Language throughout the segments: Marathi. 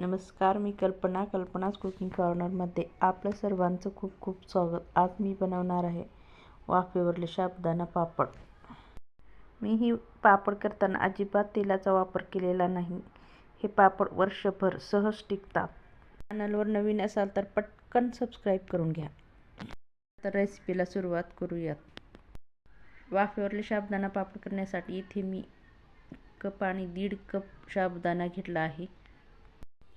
नमस्कार मी कल्पना कल्पनाच कुकिंग कॉर्नरमध्ये आपलं सर्वांचं खूप खूप स्वागत. आज मी बनवणार आहे वाफेवरले शाबदाना पापड. मी ही पापड करताना अजिबात तेलाचा वापर केलेला नाही. हे पापड वर्षभर सहज टिकतात. चॅनलवर नवीन असाल तर पटकन सबस्क्राईब करून घ्या. तर रेसिपीला सुरुवात करूयात. वाफेवरले शाबदाना पापड करण्यासाठी इथे मी कप आणि दीड कप शाबदाना घेतला आहे.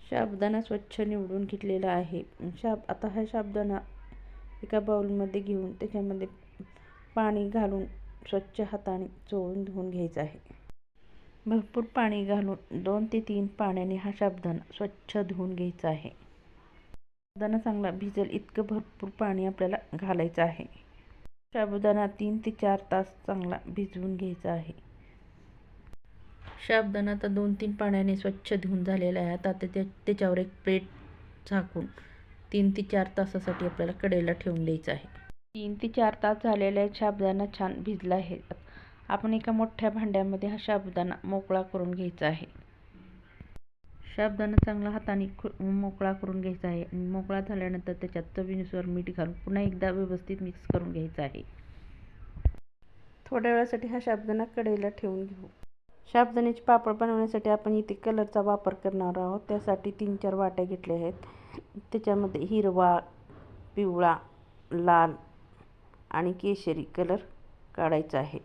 साबुदाणा स्वच्छ निवडून घेतलेला आहे. शाब आता हा साबुदाणा एका बाउलमध्ये घेऊन त्याच्यामध्ये पाणी घालून स्वच्छ हाताने चोळून धुवून घ्यायचं आहे. भरपूर पाणी घालून दोन ते तीन पाण्याने हा साबुदाणा स्वच्छ धुवून घ्यायचा आहे. साबुदाणा चांगला भिजेल इतकं भरपूर पाणी आपल्याला घालायचं आहे. साबुदाणा तीन ते चार तास चांगला भिजवून घ्यायचा आहे. साबुदाणा तर दोन तीन पाण्याने स्वच्छ धुवून झालेला आहे. आता त्या त्याच्यावर एक प्लेट झाकून तीन ते चार तासासाठी आपल्याला कडेला ठेवून द्यायचं आहे. तीन ते चार तास झालेला आहे साबुदाणा छान भिजला आहे. आपण एका मोठ्या भांड्यामध्ये हा साबुदाणा मोकळा करून घ्यायचा आहे. साबुदाणा चांगला हाताने मोकळा करून घ्यायचा आहे. मोकळा झाल्यानंतर त्याच्यात चवीनुसार मीठ घालून पुन्हा एकदा व्यवस्थित मिक्स करून घ्यायचा आहे. थोड्या वेळासाठी हा साबुदाणा कडेला ठेवून घेऊ. शाबदाण्याचे पापड बनवण्यासाठी आपण इथे कलरचा वापर करणार आहोत. त्यासाठी तीन चार वाट्या घेतल्या आहेत. त्याच्यामध्ये हिरवा पिवळा लाल आणि केशरी कलर काढायचा आहे.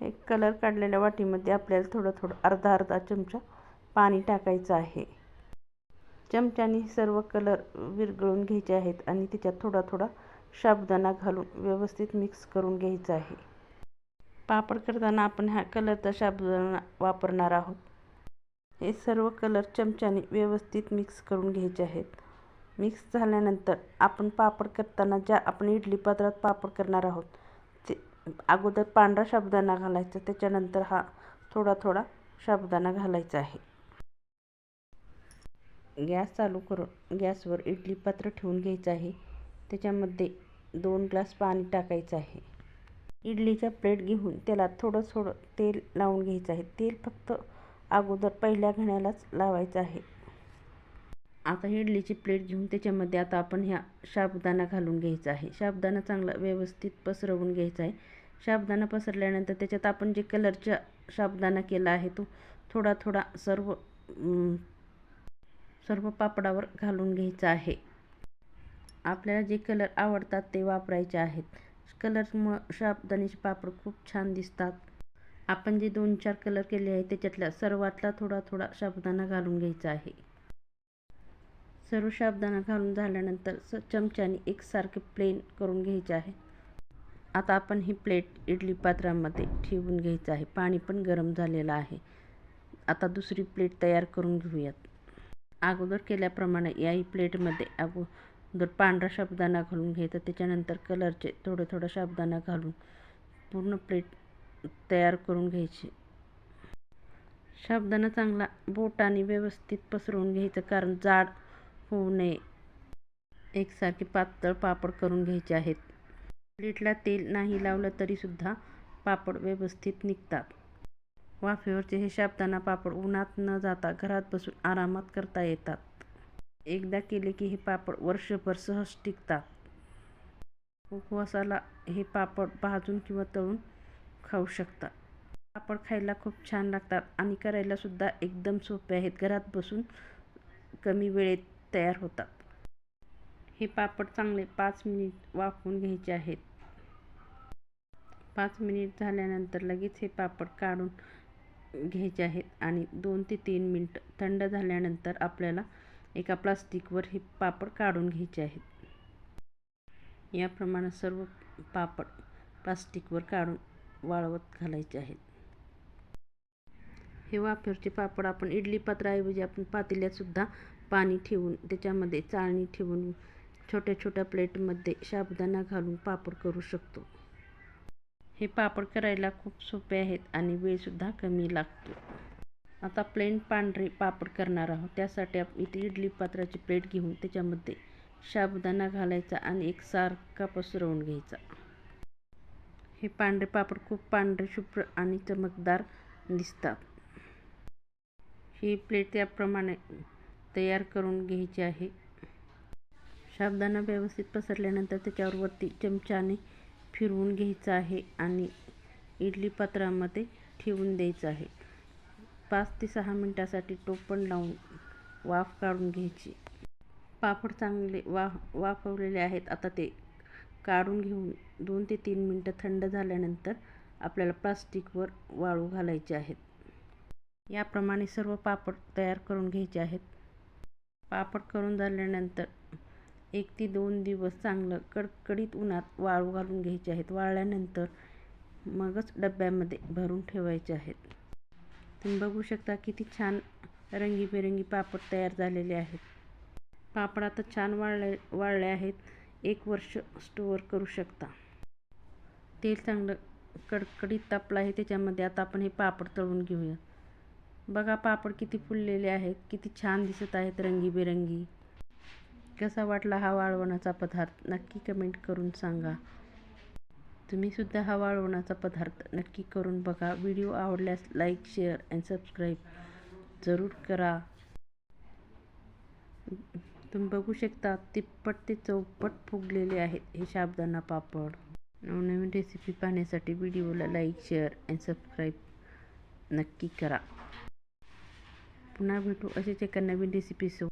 हे कलर काढलेल्या वाटीमध्ये आपल्याला थोडं थोडं अर्धा अर्धा चमचा पाणी टाकायचं आहे. चमच्याने सर्व कलर विरघळून घ्यायचे आहेत आणि त्याच्यात थोडा थोडा साबुदाणा घालून व्यवस्थित मिक्स करून घ्यायचा आहे. पापड करताना आपण ह्या कलरचा साबुदाणा वापरणार आहोत. हे सर्व कलर चमच्याने व्यवस्थित मिक्स करून घ्यायचे आहेत. मिक्स झाल्यानंतर आपण पापड करताना ज्या आपण इडली पात्रात पापड करणार आहोत ते अगोदर पांढरा साबुदाणा घालायचा त्याच्यानंतर हा थोडा थोडा साबुदाणा घालायचा आहे. गॅस चालू करून गॅसवर इडली पात्र ठेवून घ्यायचं आहे. त्याच्यामध्ये दोन ग्लास पाणी टाकायचं आहे. इडलीचा प्लेट घेऊन त्याला थोडं थोडं तेल लावून घ्यायचं आहे. तेल फक्त अगोदर पहिल्या घण्यालाच लावायचं आहे. आता इडलीची प्लेट घेऊन त्याच्यामध्ये आता आपण ह्या शाबदाना घालून घ्यायचा आहे. शाबदाना चांगला व्यवस्थित पसरवून घ्यायचा आहे. शाबदाना पसरल्यानंतर त्याच्यात आपण जे कलरचा शाबदाना केला आहे तो थोडा थोडा सर्व सर्व पापडावर घालून घ्यायचा आहे. आपल्याला जे कलर आवडतात ते वापरायचे आहेत. कलरमुळं साबुदाण्याचे पापड खूप छान दिसतात. आपण जे दोन चार कलर केले आहे त्याच्यातल्या सर्वातला थोडा थोडा साबुदाणा घालून घ्यायचा आहे. सर्व साबुदाणा घालून झाल्यानंतर स चमच्याने एकसारखे प्लेन करून घ्यायचे आहे. आता आपण ही प्लेट इडली पात्रामध्ये ठेवून घ्यायचं आहे. पाणी पण गरम झालेलं आहे. आता दुसरी प्लेट तयार करून घेऊयात. अगोदर केल्याप्रमाणे याही प्लेटमध्ये जर पांढरा साबुदाणा घालून घ्यायचा त्याच्यानंतर कलरचे थोडं थोडं साबुदाणा घालून पूर्ण प्लेट तयार करून घ्यायची. साबुदाणा चांगला बोटाने व्यवस्थित पसरवून घ्यायचं कारण जाड होऊ नये. एकसारखे पातळ पापड करून घ्यायचे आहेत. प्लेटला तेल नाही लावलं तरीसुद्धा पापड व्यवस्थित निघतात. वाफेवरचे हे शाबदाना पापड उन्हात न जाता घरात बसून आरामात करता येतात. एकदा केले की हे पापड वर्षभर सहज टिकतात. उपवासाला हे पापड भाजून किंवा तळून खाऊ शकता. पापड खायला खूप छान लागतात आणि करायलासुद्धा एकदम सोपे आहेत. घरात बसून कमी वेळेत तयार होतात. हे पापड चांगले पाच मिनिट वाफवून घ्यायचे आहेत. पाच मिनिट झाल्यानंतर लगेच हे पापड काढून घ्यायचे आहेत आणि दोन ते तीन मिनटं थंड झाल्यानंतर आपल्याला एका प्लास्टिकवर हे पापड काढून घ्यायचे आहेत. याप्रमाणे सर्व पापड प्लास्टिकवर काढून वाळवत घालायचे आहेत. हे वाफेवरचे पापड आपण इडली पात्राऐवजी आपण पातेल्यातसुद्धा पाणी ठेवून त्याच्यामध्ये चाळणी ठेवून छोट्या छोट्या प्लेटमध्ये साबुदाणा घालून पापड करू शकतो. हे पापड करायला खूप सोपे आहेत आणि वेळसुद्धा कमी लागतो. आता प्लेन पांढरे पापड करणार आहोत. त्यासाठी आपण इथे इडली पात्राची प्लेट घेऊन त्याच्यामध्ये साबुदाणा घालायचा आणि एक सारखा पसरवून घ्यायचा. हे पांढरे पापड खूप पांढरे शुभ्र आणि चमकदार दिसतात. ही प्लेट त्याप्रमाणे तयार करून घ्यायची आहे. साबुदाणा व्यवस्थित पसरल्यानंतर त्याच्यावर वरती चमच्याने फिरवून घ्यायचं आहे आणि इडली पात्रामध्ये ठेवून द्यायचं आहे. पाच ते सहा मिनटासाठी टोपण लावून वाफ काढून घ्यायची. पापड चांगले वा वाफवलेले आहेत. आता ते काढून घेऊन दोन ते तीन मिनटं थंड झाल्यानंतर आपल्याला प्लास्टिकवर वाळू घालायचे आहेत. याप्रमाणे सर्व पापड तयार करून घ्यायचे आहेत. पापड करून झाल्यानंतर एक ते दोन दिवस चांगलं कडकडीत उन्हात वाळू घालून घ्यायचे आहेत. वाळल्यानंतर मगच डब्यामध्ये भरून ठेवायचे आहेत. तुम्ही बघू शकता किती छान रंगीबेरंगी पापड तयार झालेले आहेत. पापड आता छान वाळले वाळले आहेत. एक वर्ष स्टोअर करू शकता. तेल चांगलं कडकडीत तापलं आहे त्याच्यामध्ये आता आपण हे पापड तळून घेऊया. बघा पापड किती फुललेले आहेत किती छान दिसत आहेत रंगीबेरंगी. कसा वाटला हा वाळवणाचा पदार्थ? नक्की कमेंट करून सांगा. तुम्हीसुद्धा हा वाळवणाचा पदार्थ नक्की करून बघा. व्हिडिओ आवडल्यास लाईक शेअर अँड सबस्क्राईब जरूर करा. तुम्ही बघू शकता तिप्पट ते चौपट फुगलेले आहेत हे शाबदाना पापड. नवनवीन रेसिपी पाहण्यासाठी व्हिडिओला लाईक शेअर अँड सबस्क्राईब नक्की करा. पुन्हा भेटू असेच एका नवीन रेसिपीसोबत